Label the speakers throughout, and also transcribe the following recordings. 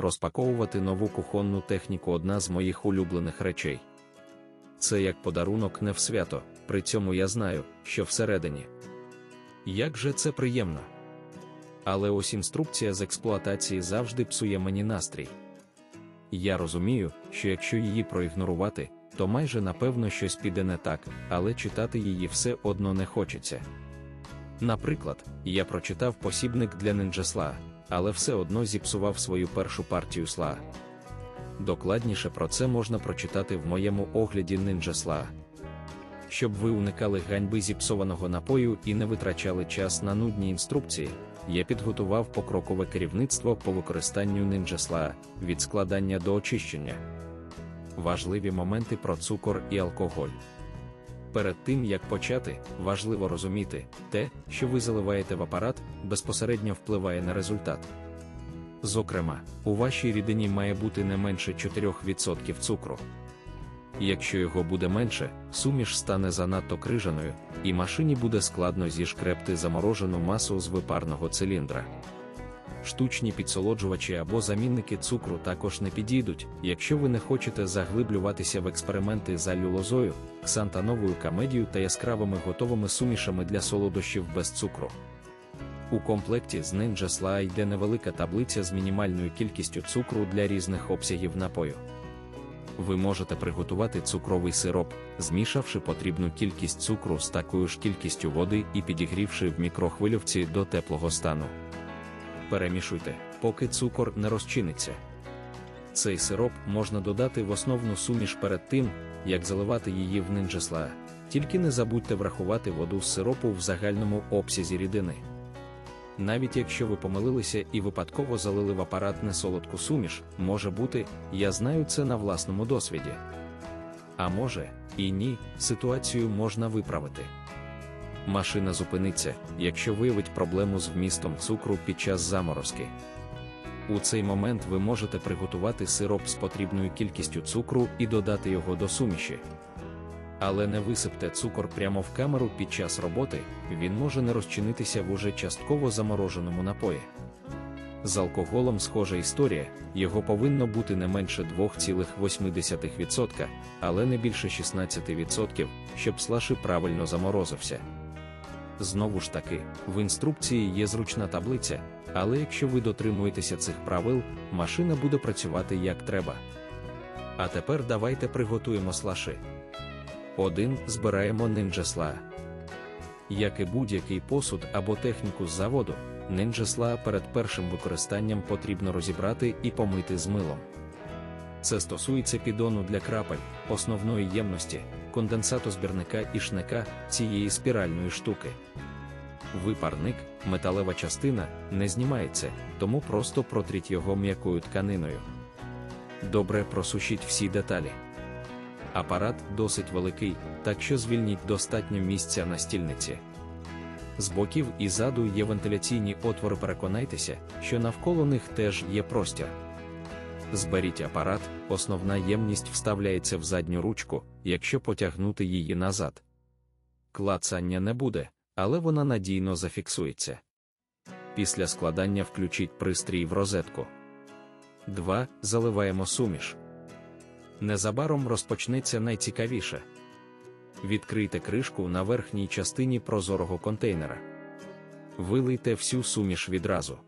Speaker 1: розпаковувати нову кухонну техніку одна з моїх улюблених речей. Це як подарунок не в свято, при цьому я знаю, що всередині. Як же це приємно. Але ось інструкція з експлуатації завжди псує мені настрій. Я розумію, що якщо її проігнорувати, то майже напевно щось піде не так, але читати її все одно не хочеться. Наприклад, я прочитав посібник для нинджасла, але все одно зіпсував свою першу партію сла. Докладніше про це можна прочитати в моєму огляді нинджасла. Щоб ви уникали ганьби зіпсованого напою і не витрачали час на нудні інструкції, я підготував покрокове керівництво по використанню нинджасла від складання до очищення. Важливі моменти про цукор і алкоголь. Перед тим як почати, важливо розуміти, те, що ви заливаєте в апарат, безпосередньо впливає на результат. Зокрема, у вашій рідині має бути не менше 4% цукру. Якщо його буде менше, суміш стане занадто крижаною, і машині буде складно зішкрепти заморожену масу з випарного циліндра. Штучні підсолоджувачі або замінники цукру також не підійдуть, якщо ви не хочете заглиблюватися в експерименти з алюлозою, ксантановою камедією та яскравими готовими сумішами для солодощів без цукру. У комплекті з Ninja Sla йде невелика таблиця з мінімальною кількістю цукру для різних обсягів напою. Ви можете приготувати цукровий сироп, змішавши потрібну кількість цукру з такою ж кількістю води і підігрівши в мікрохвильовці до теплого стану. Перемішуйте, поки цукор не розчиниться. Цей сироп можна додати в основну суміш перед тим, як заливати її в нинджесла, тільки не забудьте врахувати воду з сиропу в загальному обсязі рідини. Навіть якщо ви помилилися і випадково залили в апарат несолодку суміш, може бути, я знаю це на власному досвіді. А може, і ні, ситуацію можна виправити. Машина зупиниться, якщо виявить проблему з вмістом цукру під час заморозки. У цей момент ви можете приготувати сироп з потрібною кількістю цукру і додати його до суміші. Але не висипте цукор прямо в камеру під час роботи, він може не розчинитися в уже частково замороженому напої. З алкоголем схожа історія, його повинно бути не менше 2,8%, але не більше 16%, щоб слаши правильно заморозився. Знову ж таки, в інструкції є зручна таблиця, але якщо ви дотримуєтеся цих правил, машина буде працювати як треба. А тепер давайте приготуємо слаши. 1. Збираємо нинджасла. Як і будь-який посуд або техніку з заводу, нинджасла перед першим використанням потрібно розібрати і помити з милом. Це стосується підону для крапель, основної ємності, конденсатозбірника і шнека цієї спіральної штуки. Випарник, металева частина, не знімається, тому просто протріть його м'якою тканиною. Добре просушіть всі деталі. Апарат досить великий, так що звільніть достатньо місця на стільниці. З боків і заду є вентиляційні отвори. Переконайтеся, що навколо них теж є простір. Зберіть апарат, основна ємність вставляється в задню ручку, якщо потягнути її назад. Клацання не буде, але вона надійно зафіксується. Після складання включіть пристрій в розетку. 2. Заливаємо суміш. Незабаром розпочнеться найцікавіше. Відкрийте кришку на верхній частині прозорого контейнера. Вилийте всю суміш відразу.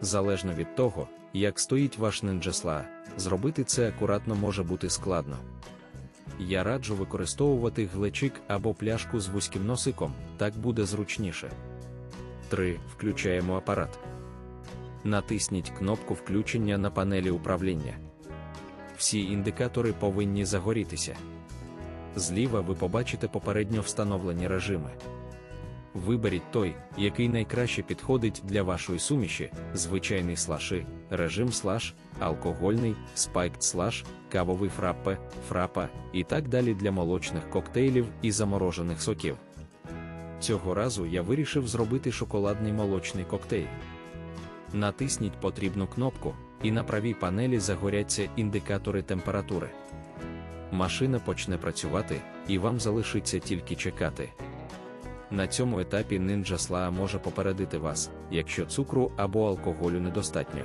Speaker 1: Залежно від того, як стоїть ваш нинджесла, зробити це акуратно може бути складно. Я раджу використовувати глечик або пляшку з вузьким носиком, так буде зручніше. 3. Включаємо апарат. Натисніть кнопку включення на панелі управління. Всі індикатори повинні загорітися. Зліва ви побачите попередньо встановлені режими. Виберіть той, який найкраще підходить для вашої суміші, звичайний слаши, режим слаш, алкогольний, спайкт слаш, кавовий фраппе, фрапа і так далі для молочних коктейлів і заморожених соків. Цього разу я вирішив зробити шоколадний молочний коктейль. Натисніть потрібну кнопку, і на правій панелі загоряться індикатори температури. Машина почне працювати, і вам залишиться тільки чекати. На цьому етапі Ninja Sla може попередити вас, якщо цукру або алкоголю недостатньо.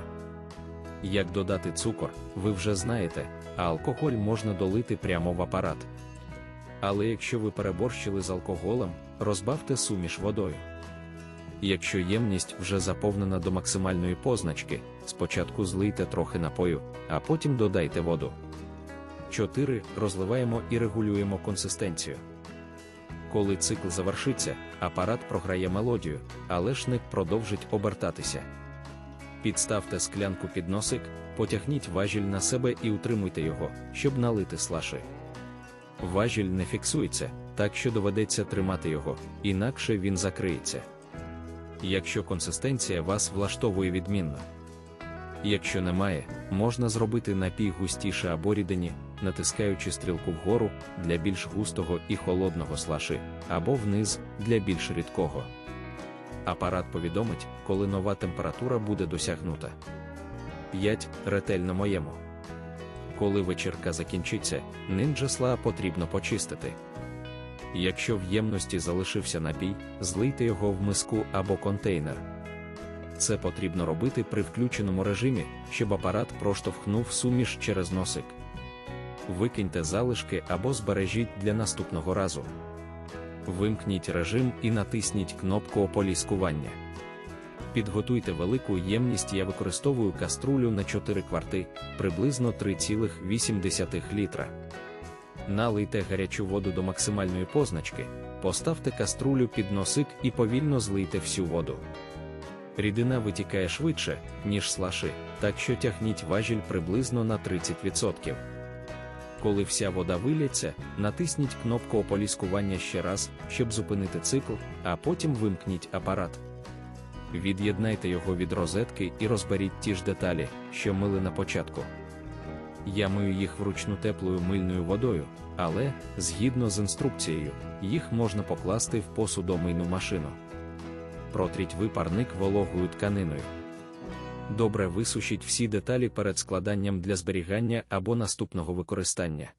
Speaker 1: Як додати цукор, ви вже знаєте, а алкоголь можна долити прямо в апарат. Але якщо ви переборщили з алкоголем, розбавте суміш водою. Якщо ємність вже заповнена до максимальної позначки, спочатку злийте трохи напою, а потім додайте воду. 4. Розливаємо і регулюємо консистенцію. Коли цикл завершиться, апарат програє мелодію, але шник продовжить обертатися. Підставте склянку під носик, потягніть важіль на себе і утримуйте його, щоб налити слаши. Важіль не фіксується, так що доведеться тримати його, інакше він закриється. Якщо консистенція вас влаштовує відмінно. Якщо немає, можна зробити напій густіше або рідині, натискаючи стрілку вгору для більш густого і холодного слаши, або вниз для більш рідкого. Апарат повідомить, коли нова температура буде досягнута. 5. Ретельно моєму. Коли вечірка закінчиться, нинджесла потрібно почистити. Якщо в ємності залишився напій, злийте його в миску або контейнер. Це потрібно робити при включеному режимі, щоб апарат проштовхнув суміш через носик. Викиньте залишки або збережіть для наступного разу. Вимкніть режим і натисніть кнопку ополіскування. Підготуйте велику ємність. Я використовую каструлю на 4 кварти, приблизно 3,8 літра. Налийте гарячу воду до максимальної позначки, поставте каструлю під носик і повільно злийте всю воду. Рідина витікає швидше, ніж слаши, так що тягніть важіль приблизно на 30%. Коли вся вода вилється, натисніть кнопку ополіскування ще раз, щоб зупинити цикл, а потім вимкніть апарат. Від'єднайте його від розетки і розберіть ті ж деталі, що мили на початку. Я мию їх вручну теплою мильною водою, але, згідно з інструкцією, їх можна покласти в посудомийну машину. Протріть випарник вологою тканиною. Добре висушіть всі деталі перед складанням для зберігання або наступного використання.